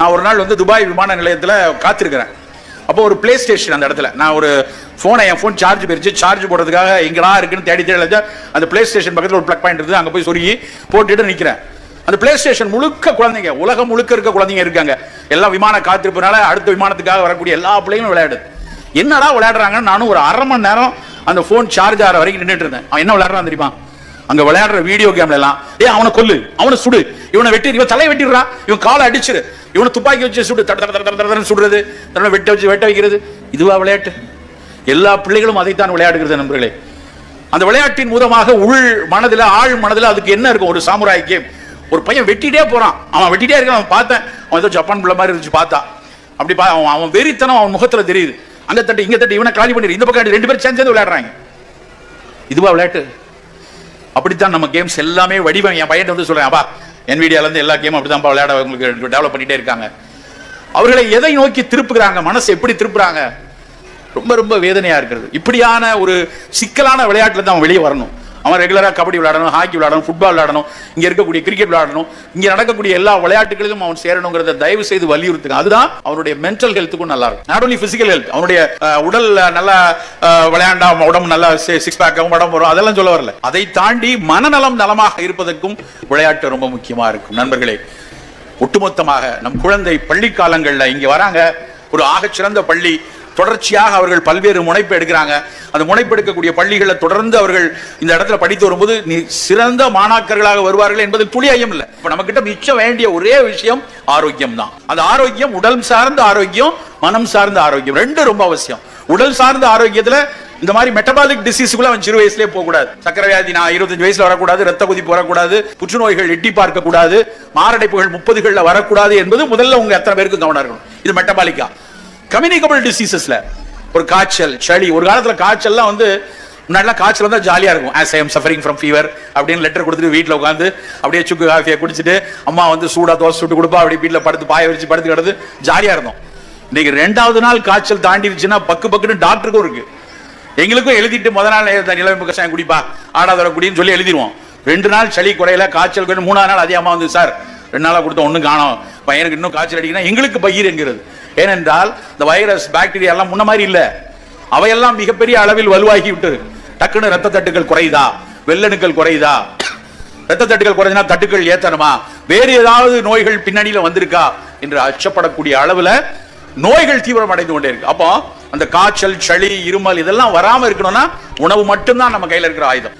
நான் ஒரு நாள் வந்து துபாய் விமான நிலையத்தில் காத்திருக்கிறேன். அப்போ ஒரு பிளே ஸ்டேஷன் அந்த இடத்துல. நான் ஒரு ஃபோனை என் ஃபோன் சார்ஜ் போயிருச்சு சார்ஜ் போடுறதுக்காக எங்கடா இருக்குன்னு தேடி தேடி அந்த பிளே ஸ்டேஷன் பக்கத்தில் ஒரு பிளக் பாயிண்ட் இருக்குது. அங்கே போய் சொருகி போட்டுட்டு நிற்கிறேன் அந்த பிளே ஸ்டேஷன் முழுக்க குழந்தைங்க உலகம் முழுக்க இருக்க குழந்தைங்க இருக்காங்க. எல்லா விமான காத்திருப்புனால அடுத்த விமானத்துக்காக வரக்கூடிய எல்லா பிள்ளைங்களும் விளையாடுது. என்னடா விளையாடுறாங்கன்னு நானும் ஒரு அரை மணி நேரம் அந்த ஃபோன் சார்ஜ் ஆகிற வரைக்கும் நின்றுட்டு இருந்தேன். அவன் என்ன விளையாடுறான் தெரியுமா? அங்க விளையாடுற வீடியோ கேம்ல எல்லாம் ஏ அவனை கொல்லு அவனை சுடு இவனை வெட்டி இவன் தலையை வெட்டிடுறான் இவன் காலை அடிச்சிரு இவனை துப்பாக்கி வச்சு சுடு தட தட தட தட தடன்னு சுடுறது தடவை வெட்ட வச்சு வெட்ட வைக்கிறது இதுவா விளையாட்டு? எல்லா பிள்ளைகளும் அதைத்தான் விளையாடுகிறது நண்பர்களே. அந்த விளையாட்டின் மூலமாக உள் மனதில் ஆழ் மனதில் அதுக்கு என்ன இருக்கும்? ஒரு சாமுராய் கேம். ஒரு பையன் வெட்டிட்டே போறான். அவன் வெட்டிட்டே இருக்கான் அவன் பார்த்தேன். அவன் ஏதோ ஜப்பான் பிள்ளை மாதிரி இருந்துச்சு பார்த்தா. அப்படி பா அவன் அவன் வெறித்தனம் அவன் முகத்தில் தெரியுது. அந்த தட்டு இங்கே தட்டு இவனை காலி பண்ணிடு. இந்த பக்கம் ரெண்டு பேரும் சேர்ந்து சேர்ந்து விளையாடுறாங்க. இதுவா விளையாட்டு? அப்படித்தான் நம்ம கேம்ஸ் எல்லாமே வடிவம். என் பையன் வந்து சொல்றேன் அப்பா NVIDIA இருந்து எல்லா கேமும் அப்படிதான் விளையாட உங்களுக்கு டெவலப் பண்ணிட்டே இருக்காங்க. அவர்களை எதை நோக்கி திருப்புகிறாங்க? மனசு எப்படி திருப்புறாங்க? ரொம்ப ரொம்ப வேதனையா இருக்கிறது. இப்படியான ஒரு சிக்கலான விளையாட்டுல தான் அவன் வெளியே வரணும். அவன் ரெகுலராக கபடி விளையாடணும் ஹாக்கி விளையாடணும் ஃபுட்பால் விளையாடணும் இங்கே இருக்கக்கூடிய கிரிக்கெட் விளையாடணும் இங்க நடக்கக்கூடிய எல்லா விளையாட்டுகளிலும் அவன் சேரணுங்கிறத தயவு செய்து வலியுறுத்துங்க. அதுதான் அவனுடைய மென்டல் ஹெல்த்துக்கும் நல்லா இருக்கும். நாட் only பிசிக்கல் ஹெல்த் அவனுடைய உடல் நல்லா விளையாண்டா உடம்பு நல்லா சிக்ஸ் பேக் உடம்பு வரும் அதெல்லாம் சொல்ல வரல. அதை தாண்டி மனநலம் நலமாக இருப்பதற்கும் விளையாட்டு ரொம்ப முக்கியமா இருக்கும். நண்பர்களே ஒட்டுமொத்தமாக நம் குழந்தை பள்ளி காலங்கள்ல இங்க வராங்க. ஒரு ஆகச்சிறந்த பள்ளி தொடர்ச்சியாக அவர்கள் பல்வேறு முனைப்பு எடுக்கிறாங்க. அந்த முனைப்பு எடுக்கக்கூடிய பள்ளிகளை தொடர்ந்து அவர்கள் இந்த இடத்துல படித்து வரும்போது நீ சிறந்த மாணாக்கர்களாக வருவார்கள் என்பதில் துளி ஐயம் இல்லை. இப்போ நம்ம கிட்ட மிச்சம் வேண்டிய ஒரே விஷயம் ஆரோக்கியம் தான். அந்த ஆரோக்கியம் உடல் சார்ந்த ஆரோக்கியம் மனம் சார்ந்த ஆரோக்கியம். ரெண்டும் ரொம்ப அவசியம். உடல் சார்ந்த ஆரோக்கியத்தில் இந்த மாதிரி மெட்டபாலிக் டிசீஸ்க்குள்ள அவன் சிறு வயசுலயே போக கூடாது சக்கரை வியாதி நான் இருபத்தஞ்சு வயசுல வரக்கூடாது ரத்த கொதிப்பு வரக்கூடாது புற்றுநோய்கள் எட்டி பார்க்க கூடாது மாரடைப்புகள் முப்பதுகள்ல வரக்கூடாது என்பது முதல்ல உங்க எத்தனை பேருக்கு கவனம் இருக்கணும். இது மெட்டபாலிக்கா கம்யூனிகபிள் டிசீசஸ்ல ஒரு காய்ச்சல் சளி. ஒரு காலத்துல காய்ச்சல்லாம் வந்து முன்னாடிலாம் காய்ச்சல் வந்தால் ஜாலியா இருக்கும். As I am suffering from fever அப்படின்னு லெட்டர் கொடுத்துட்டு வீட்டில் உட்காந்து அப்படியே சுக்கு காஃபியை குடிச்சிட்டு அம்மா வந்து சூடா தோசை சுட்டு கொடுப்பா அப்படி வீட்டில் படுத்து பாய வச்சு படுத்து கிடந்து ஜாலியா இருந்தோம். இன்னைக்கு ரெண்டாவது நாள் காய்ச்சல் தாண்டிடுச்சுன்னா பக்கு பக்குன்னு டாக்டருக்கும் இருக்கு. எங்களுக்கும் எழுதிட்டு முத நாள் எழுத நிலவு கஷாயம் குடிப்பா ஆடாதோட குடின்னு சொல்லி எழுதிடுவோம். ரெண்டு நாள் சளி குறையல காய்ச்சல் குறையல மூணாவது நாள் அதே அம்மா வந்து சார் ரெண்டு நாளாக கொடுத்தோம் ஒன்றும் காணோம். பையனுக்கு இன்னும் காய்ச்சல் அடிக்கணும் எங்களுக்கு பயிர் என்கிறது ஏனென்றால் இந்த வைரஸ் பாக்டீரியா எல்லாம் முன்ன மாதிரி இல்ல. அவையெல்லாம் மிகப்பெரிய அளவில் வலுவாகி விட்டு டக்குன்னு ரத்த தட்டுகள் குறையுதா? வெள்ளணுக்கள் குறையுதா? ரத்த தட்டுகள் குறைஞ்சினா தட்டுகள் ஏத்தணுமா? வேறு ஏதாவது நோய்கள் பின்னணியில வந்திருக்கா? என்று அச்சப்படக்கூடிய அளவுல நோய்கள் தீவிரம் அடைந்து கொண்டே இருக்கு. அப்போ அந்த காய்ச்சல் சளி இருமல் இதெல்லாம் வராம இருக்கணும்னா உணவு மட்டும்தான் நம்ம கையில இருக்கிற ஆயுதம்.